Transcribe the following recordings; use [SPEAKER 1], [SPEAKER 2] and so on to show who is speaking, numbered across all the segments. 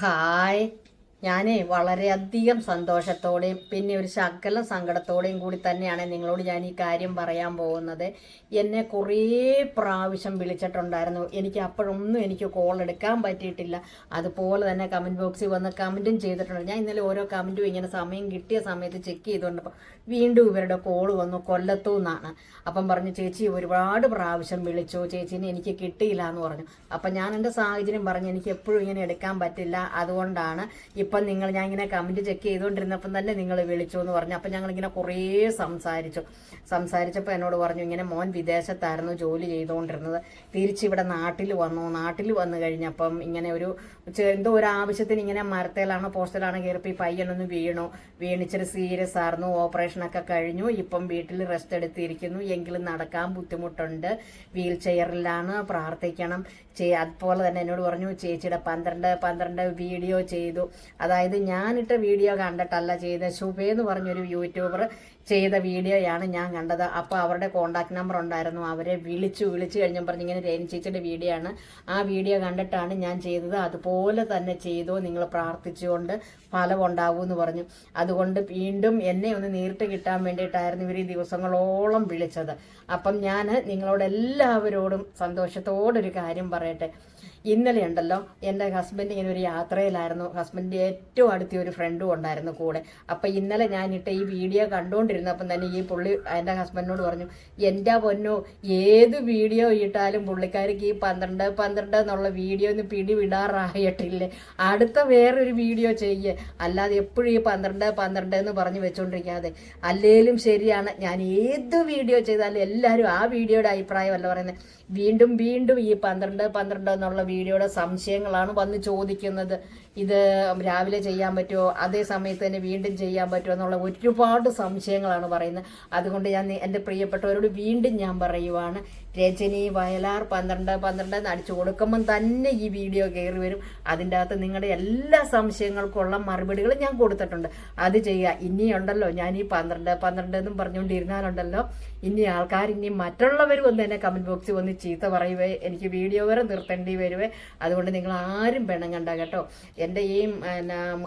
[SPEAKER 1] Hi. ഞാനേ വളരെയധികം സന്തോഷത്തോടെയും പിന്നെ ഒരു ശകല സങ്കടത്തോടെയും കൂടി തന്നെയാണ് നിങ്ങളോട് ഞാൻ ഈ കാര്യം പറയാൻ പോകുന്നത്. എന്നെ കുറേ പ്രാവശ്യം വിളിച്ചിട്ടുണ്ടായിരുന്നു. എനിക്ക് അപ്പോഴൊന്നും എനിക്ക് കോൾ എടുക്കാൻ പറ്റിയിട്ടില്ല. അതുപോലെ തന്നെ കമന്റ് ബോക്സിൽ വന്ന് കമന്റും ചെയ്തിട്ടുണ്ട്. ഞാൻ ഇന്നലെ ഓരോ കമന്റും ഇങ്ങനെ സമയം കിട്ടിയ സമയത്ത് ചെക്ക് ചെയ്തുകൊണ്ടപ്പോൾ വീണ്ടും ഇവരുടെ കോൾ വന്നു. കൊല്ലത്തു നിന്നാണ് അപ്പം പറഞ്ഞു ചേച്ചി ഒരുപാട് പ്രാവശ്യം വിളിച്ചു. ചേച്ചീനെ എനിക്ക് കിട്ടിയില്ല എന്ന് പറഞ്ഞു. അപ്പം ഞാൻ എന്റെ സാഹചര്യം പറഞ്ഞു എനിക്ക് എപ്പോഴും ഇങ്ങനെ എടുക്കാൻ പറ്റില്ല. അതുകൊണ്ടാണ് ഇപ്പം നിങ്ങൾ ഞാൻ ഇങ്ങനെ കമന്റ് ചെക്ക് ചെയ്തുകൊണ്ടിരുന്നപ്പം തന്നെ നിങ്ങൾ വിളിച്ചു എന്ന് പറഞ്ഞു. അപ്പം ഞങ്ങളിങ്ങനെ കുറേ സംസാരിച്ചു. സംസാരിച്ചപ്പോൾ എന്നോട് പറഞ്ഞു ഇങ്ങനെ മോൻ വിദേശത്തായിരുന്നു ജോലി ചെയ്തുകൊണ്ടിരുന്നത് തിരിച്ചിവിടെ നാട്ടിൽ വന്നു. നാട്ടിൽ വന്നു കഴിഞ്ഞപ്പം ഇങ്ങനെ ഒരു എന്തോ ഒരു ആവശ്യത്തിന് ഇങ്ങനെ മരത്തേലാണ് പോസ്റ്റലാണോ കയറിപ്പോൾ ഈ പയ്യനൊന്ന് വീണു. വീണിച്ചിട്ട് സീരിയസ് ആയിരുന്നു. ഓപ്പറേഷനൊക്കെ കഴിഞ്ഞു. ഇപ്പം വീട്ടിൽ റെസ്റ്റ് എടുത്തിരിക്കുന്നു. എങ്കിലും നടക്കാൻ ബുദ്ധിമുട്ടുണ്ട്. വീൽ ചെയറിലാണ് പ്രാർത്ഥിക്കണം. ചേ അതുപോലെ തന്നെ എന്നോട് പറഞ്ഞു ചേച്ചിയുടെ പന്ത്രണ്ട് പന്ത്രണ്ട് വീഡിയോ ചെയ്തു. അതായത് ഞാനിട്ട വീഡിയോ കണ്ടിട്ടല്ല ചെയ്ത. ശുഭേ എന്ന് പറഞ്ഞൊരു യൂട്യൂബർ ചെയ്ത വീഡിയോയാണ് ഞാൻ കണ്ടത്. അപ്പോൾ അവരുടെ കോണ്ടാക്ട് നമ്പർ ഉണ്ടായിരുന്നു. അവരെ വിളിച്ചു വിളിച്ചു കഴിഞ്ഞപ്പോൾ പറഞ്ഞു ഇങ്ങനെ ചേച്ചിയുടെ വീഡിയോ ആണ് ആ വീഡിയോ കണ്ടിട്ടാണ് ഞാൻ ചെയ്തത്. അതുപോലെ തന്നെ ചെയ്തോ നിങ്ങൾ പ്രാർത്ഥിച്ചുകൊണ്ട് ഫലം ഉണ്ടാവും എന്ന് പറഞ്ഞു. അതുകൊണ്ട് വീണ്ടും എന്നെ ഒന്ന് നേരിട്ട് കിട്ടാൻ വേണ്ടിയിട്ടായിരുന്നു ഇവർ ഈ ദിവസങ്ങളോളം വിളിച്ചത്. അപ്പം ഞാൻ നിങ്ങളോട് എല്ലാവരോടും സന്തോഷത്തോടൊരു കാര്യം പറയട്ടെ. ഇന്നലെ ഉണ്ടല്ലോ എന്റെ ഹസ്ബൻഡ് ഇങ്ങനെ ഒരു യാത്രയിലായിരുന്നു. ഹസ്ബൻഡ് ഏറ്റവും അടുത്ത ഒരു ഫ്രണ്ടും ഉണ്ടായിരുന്നു കൂടെ. അപ്പം ഇന്നലെ ഞാനിട്ട ഈ വീഡിയോ കണ്ടുകൊണ്ടിരുന്നപ്പം തന്നെ ഈ പുള്ളി എന്റെ ഹസ്ബൻഡിനോട് പറഞ്ഞു എന്റെ പൊന്നോ ഏത് വീഡിയോ ഇട്ടാലും പുള്ളിക്കാർക്ക് ഈ പന്ത്രണ്ട് പന്ത്രണ്ട് എന്നുള്ള വീഡിയോ ഒന്ന് പിടിവിടാറായിട്ടില്ലേ? അടുത്ത വേറൊരു വീഡിയോ ചെയ്യേ. അല്ലാതെ എപ്പോഴും ഈ പന്ത്രണ്ട് പന്ത്രണ്ട് എന്ന് പറഞ്ഞു വെച്ചുകൊണ്ടിരിക്കാതെ അല്ലേലും ശരിയാണ് ഞാൻ ഏത് വീഡിയോ ചെയ്താലും എല്ലാവരും ആ വീഡിയോയുടെ അഭിപ്രായമല്ല പറയുന്നത് വീണ്ടും വീണ്ടും ഈ പന്ത്രണ്ട് പന്ത്രണ്ട് എന്നുള്ള വീഡിയോയുടെ സംശയങ്ങളാണ് വന്ന് ചോദിക്കുന്നത്. ഇത് രാവിലെ ചെയ്യാൻ പറ്റുമോ? അതേ സമയത്ത് തന്നെ വീണ്ടും ചെയ്യാൻ പറ്റുമോ എന്നുള്ള ഒരുപാട് സംശയങ്ങളാണ് പറയുന്നത്. അതുകൊണ്ട് ഞാൻ എന്റെ പ്രിയപ്പെട്ടവരോട് വീണ്ടും ഞാൻ പറയുവാണ് രജനി വയലാർ പന്ത്രണ്ട് പന്ത്രണ്ട് എന്ന് അടിച്ചു കൊടുക്കുമ്പം തന്നെ ഈ വീഡിയോ കയറി വരും. അതിന്റെ അകത്ത് നിങ്ങളുടെ എല്ലാ സംശയങ്ങൾക്കുള്ള മറുപടികൾ ഞാൻ കൊടുത്തിട്ടുണ്ട്. അത് ചെയ്യുക. ഇനിയുണ്ടല്ലോ ഞാൻ ഈ പന്ത്രണ്ട് പന്ത്രണ്ട് എന്നും പറഞ്ഞുകൊണ്ടിരുന്നാലുണ്ടല്ലോ. ഇനി ആൾക്കാർ ഇനി മറ്റുള്ളവർ വന്ന് എന്നെ കമന്റ് ബോക്സിൽ വന്ന് ചീത്ത പറയുവേ. എനിക്ക് വീഡിയോ വരെ നിർത്തേണ്ടി വരുവേ. അതുകൊണ്ട് നിങ്ങൾ ആരും പെണ്ണങ്ങണ്ട കേട്ടോ. എന്റെ ഈ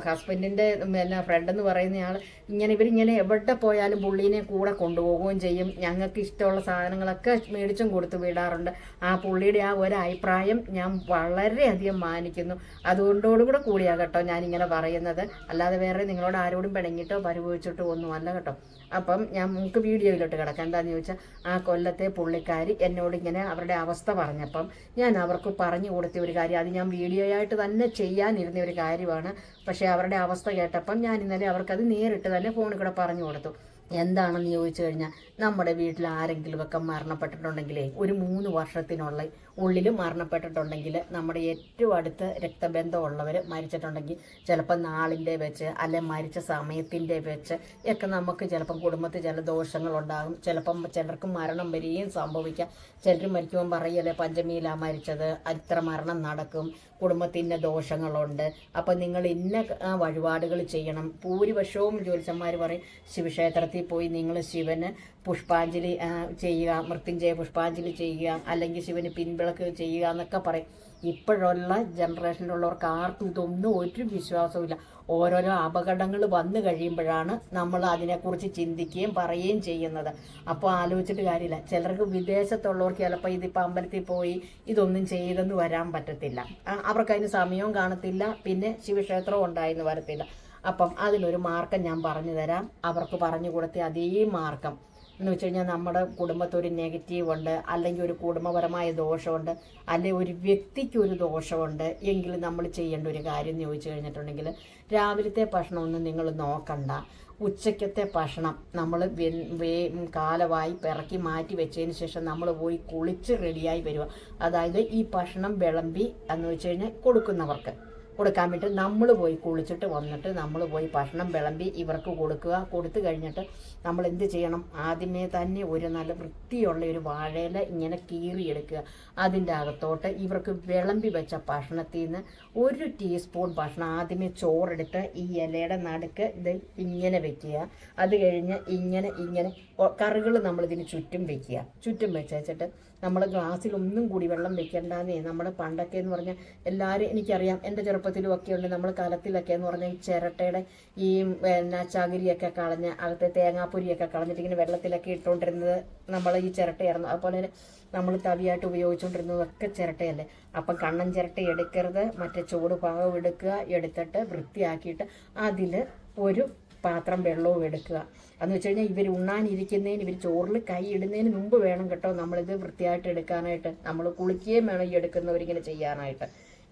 [SPEAKER 1] ഹസ്ബൻഡിന്റെ എന്നാ ഫ്രണ്ട് എന്ന് പറയുന്ന ആൾ ഇങ്ങനെ ഇവരിങ്ങനെ എവിടെ പോയാലും പുള്ളീനെ കൂടെ കൊണ്ടുപോകുകയും ചെയ്യും. ഞങ്ങൾക്ക് ഇഷ്ടമുള്ള സാധനങ്ങളൊക്കെ മേടിച്ചും കൊടുത്ത് വിടാറുണ്ട്. ആ പുള്ളിയുടെ ആ ഒരു അഭിപ്രായം ഞാൻ വളരെയധികം മാനിക്കുന്നു. അതുകൊണ്ടോടുകൂടെ കൂടിയാണ് കേട്ടോ ഞാനിങ്ങനെ പറയുന്നത്. അല്ലാതെ വേറെ നിങ്ങളോട് ആരോടും പിണങ്ങിയിട്ടോ പരിഭവിച്ചിട്ടോ ഒന്നുമല്ല കേട്ടോ. അപ്പം ഞാൻ നമുക്ക് വീഡിയോയിലോട്ട് കിടക്കാം. എന്താന്ന് ചോദിച്ചാൽ ആ കൊല്ലത്തെ പുള്ളിക്കാരി എന്നോട് ഇങ്ങനെ അവരുടെ അവസ്ഥ പറഞ്ഞപ്പം ഞാൻ അവർക്ക് പറഞ്ഞു കൊടുത്ത ഒരു കാര്യം. അത് ഞാൻ വീഡിയോയായിട്ട് തന്നെ ചെയ്യാനിരുന്ന ഒരു കാര്യമാണ്. പക്ഷേ അവരുടെ അവസ്ഥ കേട്ടപ്പം ഞാൻ ഇന്നലെ അവർക്കത് നേരിട്ട് തന്നെ ഫോണിൽ കൂടെ പറഞ്ഞു കൊടുത്തു. എന്താണെന്ന് ചോദിച്ചു കഴിഞ്ഞാൽ നമ്മുടെ വീട്ടിൽ ആരെങ്കിലും ആരെങ്കിലുമൊക്കെ മരണപ്പെട്ടിട്ടുണ്ടെങ്കിലേ ഒരു മൂന്ന് വർഷത്തിനുള്ള ഉള്ളിൽ മരണപ്പെട്ടിട്ടുണ്ടെങ്കിൽ നമ്മുടെ ഏറ്റവും അടുത്ത രക്തബന്ധമുള്ളവർ മരിച്ചിട്ടുണ്ടെങ്കിൽ ചിലപ്പോൾ നാളിന്റെ വെച്ച് അല്ലെ മരിച്ച സമയത്തിന്റെ വെച്ച് ഒക്കെ നമുക്ക് ചിലപ്പം കുടുംബത്തിൽ ചില ദോഷങ്ങളുണ്ടാകും. ചിലപ്പം ചിലർക്ക് മരണം വരികയും സംഭവിക്കാം. ചിലർ മരിക്കുമ്പോൾ പറയല്ലേ പഞ്ചമിയിലാണ് മരിച്ചത് അത്ര മരണം നടക്കും കുടുംബത്തിന്റെ ദോഷങ്ങളുണ്ട്. അപ്പം നിങ്ങൾ ഇന്ന വഴിപാടുകൾ ചെയ്യണം. ഭൂരിപക്ഷവും ജ്യോത്സ്യന്മാർ പറയും ശിവക്ഷേത്രത്തിൽ പോയി നിങ്ങൾ ശിവന് പുഷ്പാഞ്ജലി ചെയ്യുക മൃത്യുഞ്ജയ പുഷ്പാഞ്ജലി ചെയ്യുക അല്ലെങ്കിൽ ശിവന് പിൻവിളക്ക് ചെയ്യുക എന്നൊക്കെ പറയും. ഇപ്പോഴുള്ള ജനറേഷനിലുള്ളവർക്ക് ആർക്കും ഇതൊന്നും ഒരു വിശ്വാസമില്ല ഓരോരോ അപകടങ്ങൾ വന്നു കഴിയുമ്പോഴാണ് നമ്മൾ അതിനെക്കുറിച്ച് ചിന്തിക്കുകയും പറയുകയും ചെയ്യുന്നത്. അപ്പോൾ ആലോചിച്ചിട്ട് കാര്യമില്ല. ചിലർക്ക് വിദേശത്തുള്ളവർക്ക് ചിലപ്പോൾ ഇതിപ്പോൾ അമ്പലത്തിൽ പോയി ഇതൊന്നും ചെയ്തെന്ന് വരാൻ പറ്റത്തില്ല. അവർക്ക് അതിന് സമയവും കാണത്തില്ല. പിന്നെ ശിവക്ഷേത്രവും ഉണ്ടായെന്ന് വരത്തില്ല. അപ്പം അതിലൊരു മാർക്കം ഞാൻ പറഞ്ഞു തരാം. അവർക്ക് പറഞ്ഞു കൊടുത്ത അതേ മാർക്കം. എന്ന് വെച്ച് കഴിഞ്ഞാൽ നമ്മുടെ കുടുംബത്തിൽ ഒരു നെഗറ്റീവ് ഉണ്ട് അല്ലെങ്കിൽ ഒരു കുടുംബപരമായ ദോഷമുണ്ട് അല്ലെങ്കിൽ ഒരു വ്യക്തിക്ക് ഒരു ദോഷമുണ്ട് എങ്കിൽ നമ്മൾ ചെയ്യേണ്ട ഒരു കാര്യം എന്ന് ചോദിച്ചു കഴിഞ്ഞിട്ടുണ്ടെങ്കിൽ രാവിലത്തെ ഭക്ഷണമൊന്നും നിങ്ങൾ നോക്കണ്ട. ഉച്ചയ്ക്കത്തെ ഭക്ഷണം നമ്മൾ വേ കാലമായി പിറക്കി മാറ്റി വെച്ചതിന് ശേഷം നമ്മൾ പോയി കുളിച്ച് റെഡിയായി വരിക. അതായത് ഈ ഭക്ഷണം വിളമ്പി എന്ന് വെച്ച് കഴിഞ്ഞാൽ കൊടുക്കുന്നവർക്ക്. കൊടുക്കാൻ വേണ്ടി നമ്മൾ പോയി കുളിച്ചിട്ട് വന്നിട്ട് നമ്മൾ പോയി ഭക്ഷണം വിളമ്പി ഇവർക്ക് കൊടുക്കുക. കൊടുത്തു കഴിഞ്ഞിട്ട് നമ്മൾ എന്ത് ചെയ്യണം? ആദ്യമേ തന്നെ ഒരു നല്ല വൃത്തിയുള്ള ഒരു വാഴയില ഇങ്ങനെ കീറിയെടുക്കുക. അതിന്റെ അകത്തോട്ട് ഇവർക്ക് വിളമ്പി വെച്ച ഭക്ഷണത്തിൽ നിന്ന് ഒരു ടീസ്പൂൺ ഭക്ഷണം ആദ്യമേ ചോറെടുത്ത് ഈ ഇലയുടെ നടുക്ക് ഇത് ഇങ്ങനെ വെക്കുക. അത് കഴിഞ്ഞ് ഇങ്ങനെ ഇങ്ങനെ കറികൾ നമ്മളിതിന് ചുറ്റും വെക്കുക. ചുറ്റും വെച്ചേച്ചിട്ട് നമ്മൾ ഗ്ലാസ്സിൽ ഒന്നും കൂടി വെള്ളം വെക്കേണ്ടെന്നേ. നമ്മൾ പണ്ടൊക്കെ എന്ന് പറഞ്ഞാൽ എല്ലാവരും എനിക്കറിയാം എന്റെ ചെറുപ്പത്തിലും ഒക്കെ ഉണ്ട് നമ്മൾ കലത്തിലൊക്കെ എന്ന് പറഞ്ഞാൽ ഈ ചിരട്ടയുടെ ഈ പിന്നെ ചകിരിയൊക്കെ കളഞ്ഞ് അകത്തെ തേങ്ങാപ്പൊരിയൊക്കെ കളഞ്ഞിട്ട് ഇങ്ങനെ വെള്ളത്തിലൊക്കെ ഇട്ടുകൊണ്ടിരുന്നത് നമ്മൾ ഈ ചിരട്ടയായിരുന്നു. അതുപോലെ തന്നെ നമ്മൾ തവിയായിട്ട് ഉപയോഗിച്ചുകൊണ്ടിരുന്നതൊക്കെ ചിരട്ടയല്ലേ. അപ്പം കണ്ണൻ ചിരട്ട എടുക്കരുത് മറ്റേ ചൂട് പാകം എടുക്കുക എടുത്തിട്ട് വൃത്തിയാക്കിയിട്ട് അതിൽ ഒരു പാത്രം വെള്ളവും എടുക്കുക. എന്ന് വെച്ച് കഴിഞ്ഞാൽ ഇവർ ഉണ്ണാനിരിക്കുന്നതിന് ഇവർ ചോറിൽ കൈ ഇടുന്നതിന് മുമ്പ് വേണം കേട്ടോ നമ്മളിത് വൃത്തിയായിട്ട് എടുക്കാനായിട്ട്. നമ്മൾ കുളിക്കുകയും വേണം ഈ എടുക്കുന്നവരിങ്ങനെ ചെയ്യാനായിട്ട്.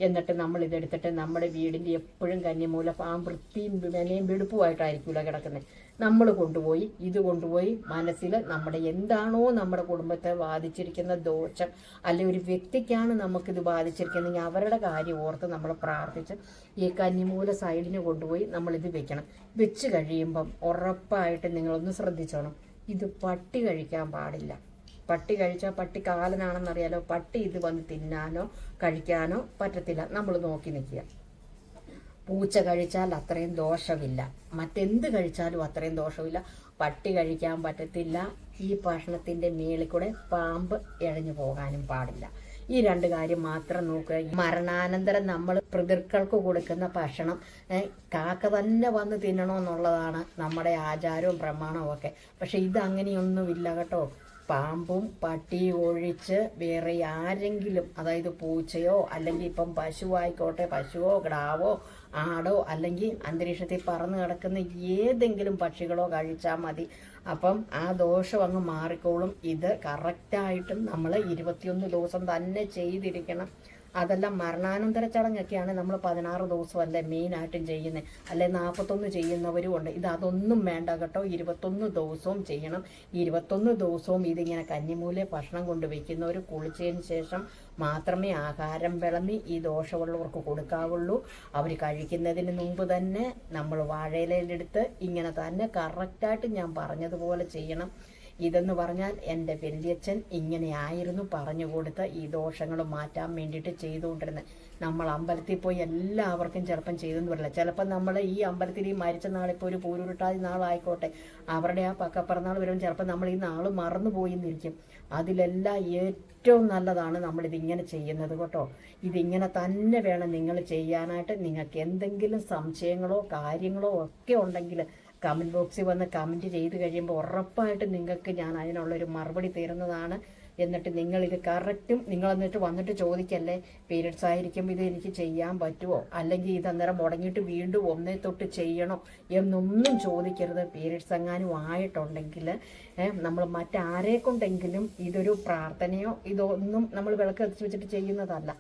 [SPEAKER 1] എന്നിട്ട് നമ്മൾ ഇതെടുത്തിട്ട് നമ്മുടെ വീടിന്റെ എപ്പോഴും കന്നിമൂല ആ വൃത്തിയും വിലയും വെടുപ്പുമായിട്ടായിരിക്കില്ല കിടക്കുന്നത്. നമ്മൾ കൊണ്ടുപോയി ഇത് കൊണ്ടുപോയി മനസ്സിൽ നമ്മുടെ എന്താണോ നമ്മുടെ കുടുംബത്തെ ബാധിച്ചിരിക്കുന്ന ദോഷം അല്ലെ ഒരു വ്യക്തിക്കാണ് നമുക്കിത് ബാധിച്ചിരിക്കുന്നതെങ്കിൽ അവരുടെ കാര്യം ഓർത്ത് നമ്മൾ പ്രാർത്ഥിച്ച് ഈ കന്നിമൂല സൈഡിന് കൊണ്ടുപോയി നമ്മളിത് വെക്കണം. വെച്ച് കഴിയുമ്പം ഉറപ്പായിട്ട് നിങ്ങളൊന്ന് ശ്രദ്ധിച്ചോണം. ഇത് പട്ടി കഴിക്കാൻ പാടില്ല. പട്ടി കഴിച്ചാൽ പട്ടി കാലനാണെന്നറിയാലോ പട്ടി ഇത് വന്ന് തിന്നാനോ കഴിക്കാനോ പറ്റത്തില്ല. നമ്മൾ നോക്കി നിൽക്കുക. പൂച്ച കഴിച്ചാൽ അത്രയും ദോഷമില്ല. മറ്റെന്ത് കഴിച്ചാലും അത്രയും ദോഷമില്ല. പട്ടി കഴിക്കാൻ പറ്റത്തില്ല. ഈ ഭക്ഷണത്തിന്റെ മേളിൽ കൂടെ പാമ്പ് ഇഴഞ്ഞു പോകാനും പാടില്ല. ഈ രണ്ട് കാര്യം മാത്രം നോക്കുക. മരണാനന്തരം നമ്മൾ പ്രതിർക്കൾക്ക് കൊടുക്കുന്ന ഭക്ഷണം കാക്ക തന്നെ വന്ന് തിന്നണമെന്നുള്ളതാണ് നമ്മുടെ ആചാരവും പ്രമാണവും ഒക്കെ. പക്ഷെ ഇത് അങ്ങനെയൊന്നുമില്ല കേട്ടോ. പാമ്പും പട്ടിയും ഒഴിച്ച് വേറെ ആരെങ്കിലും അതായത് പൂച്ചയോ അല്ലെങ്കിൽ ഇപ്പം പശു ആയിക്കോട്ടെ പശുവോ കിടാവോ ആടോ അല്ലെങ്കിൽ അന്തരീക്ഷത്തിൽ പറന്ന് കിടക്കുന്ന ഏതെങ്കിലും പക്ഷികളോ കഴിച്ചാൽ മതി. അപ്പം ആ ദോഷം അങ്ങ് മാറിക്കോളും. ഇത് കറക്റ്റായിട്ടും നമ്മൾ ഇരുപത്തിയൊന്ന് ദിവസം തന്നെ ചെയ്തിരിക്കണം. അതെല്ലാം മരണാനന്തര ചടങ്ങൊക്കെയാണ് നമ്മൾ പതിനാറ് ദിവസം ദിവസമല്ലേ മെയിനായിട്ടും ചെയ്യുന്നത്. അല്ലെ നാൽപ്പത്തൊന്ന് ചെയ്യുന്നവരും ഉണ്ട്. ഇത് അതൊന്നും വേണ്ട കേട്ടോ. ഇരുപത്തൊന്ന് ദിവസവും ചെയ്യണം. ഇരുപത്തൊന്ന് ദിവസവും ഇതിങ്ങനെ കഞ്ഞിമൂലെ ഭക്ഷണം കൊണ്ട് വെക്കുന്നവർ കുളിച്ചതിന് ശേഷം മാത്രമേ ആഹാരം വിളമ്പി ഈ ദോഷമുള്ളവർക്ക് കൊടുക്കാവുള്ളൂ. അവർ കഴിക്കുന്നതിന് മുമ്പ് തന്നെ നമ്മൾ വാഴയിലെടുത്ത് ഇങ്ങനെ തന്നെ കറക്റ്റായിട്ട് ഞാൻ പറഞ്ഞതുപോലെ ചെയ്യണം. ഇതെന്ന് പറഞ്ഞാൽ എന്റെ പെരുതിയച്ഛൻ ഇങ്ങനെയായിരുന്നു പറഞ്ഞു കൊടുത്ത് ഈ ദോഷങ്ങൾ മാറ്റാൻ വേണ്ടിയിട്ട് ചെയ്തുകൊണ്ടിരുന്നത്. നമ്മൾ അമ്പലത്തിൽ പോയി എല്ലാവർക്കും ചിലപ്പം ചെയ്തെന്ന് വരില്ല ചിലപ്പം നമ്മൾ ഈ അമ്പലത്തിൽ ഈ മരിച്ച നാളിപ്പോൾ ഒരു പൂരുരുട്ടാതി നാളായിക്കോട്ടെ. അവരുടെ ആ പക്കപ്പിറന്നാൾ വരുമ്പോൾ ചിലപ്പോൾ നമ്മൾ ഈ നാൾ മറന്നു പോയി എന്നിരിക്കും. അതിലെല്ലാം ഏറ്റവും നല്ലതാണ് നമ്മളിതിങ്ങനെ ചെയ്യുന്നത് കേട്ടോ. ഇതിങ്ങനെ തന്നെ വേണം നിങ്ങൾ ചെയ്യാനായിട്ട്. നിങ്ങൾക്ക് എന്തെങ്കിലും സംശയങ്ങളോ കാര്യങ്ങളോ ഒക്കെ ഉണ്ടെങ്കിൽ കമന്റ് ബോക്സിൽ വന്ന് കമന്റ് ചെയ്ത് കഴിയുമ്പോൾ ഉറപ്പായിട്ട് നിങ്ങൾക്ക് ഞാൻ അതിനുള്ളൊരു മറുപടി തരുന്നതാണ്. എന്നിട്ട് നിങ്ങളിത് കറക്റ്റും നിങ്ങൾ എന്നിട്ട് വന്നിട്ട് ചോദിക്കല്ലേ പീരിയഡ്സ് ആയിരിക്കും ഇത് എനിക്ക് ചെയ്യാൻ പറ്റുമോ അല്ലെങ്കിൽ ഇത് അന്നേരം മുടങ്ങിയിട്ട് വീണ്ടും ഒന്നേ തൊട്ട് ചെയ്യണോ എന്നൊന്നും ചോദിക്കരുത്. പീരിയഡ്സ് എങ്ങാനും ആയിട്ടുണ്ടെങ്കിൽ നമ്മൾ മറ്റാരെ കൊണ്ടെങ്കിലും ഇതൊരു പ്രാർത്ഥനയോ ഇതൊന്നും നമ്മൾ വിളക്ക് കത്തിച്ച് വെച്ചിട്ട് ചെയ്യുന്നതല്ല.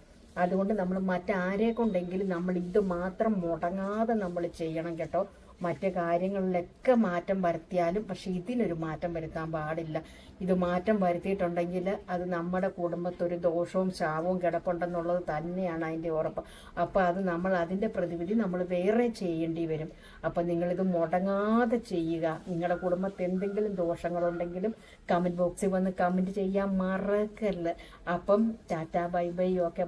[SPEAKER 1] അതുകൊണ്ട് നമ്മൾ മറ്റാരെ കൊണ്ടെങ്കിലും നമ്മൾ ഇത് മാത്രം മുടങ്ങാതെ നമ്മൾ ചെയ്യണം കേട്ടോ. മറ്റു കാര്യങ്ങളിലൊക്കെ മാറ്റം വരുത്തിയാലും പക്ഷെ ഇതിനൊരു മാറ്റം വരുത്താൻ പാടില്ല. ഇത് മാറ്റം വരുത്തിയിട്ടുണ്ടെങ്കിൽ അത് നമ്മുടെ കുടുംബത്തൊരു ദോഷവും ശാപവും കിടപ്പുണ്ടെന്നുള്ളത് തന്നെയാണ് അതിന്റെ ഉറപ്പ്. അപ്പോൾ അത് നമ്മൾ അതിന്റെ പ്രതിവിധി നമ്മൾ വേറെ ചെയ്യേണ്ടി വരും. അപ്പോൾ നിങ്ങളിത് മുടങ്ങാതെ ചെയ്യുക. നിങ്ങളുടെ കുടുംബത്തിൽ എന്തെങ്കിലും ദോഷങ്ങളുണ്ടെങ്കിലും കമന്റ് ബോക്സിൽ വന്ന് കമന്റ് ചെയ്യാൻ മറക്കല്ല അപ്പം ടാറ്റാ ബൈ ബൈ ഒക്കെ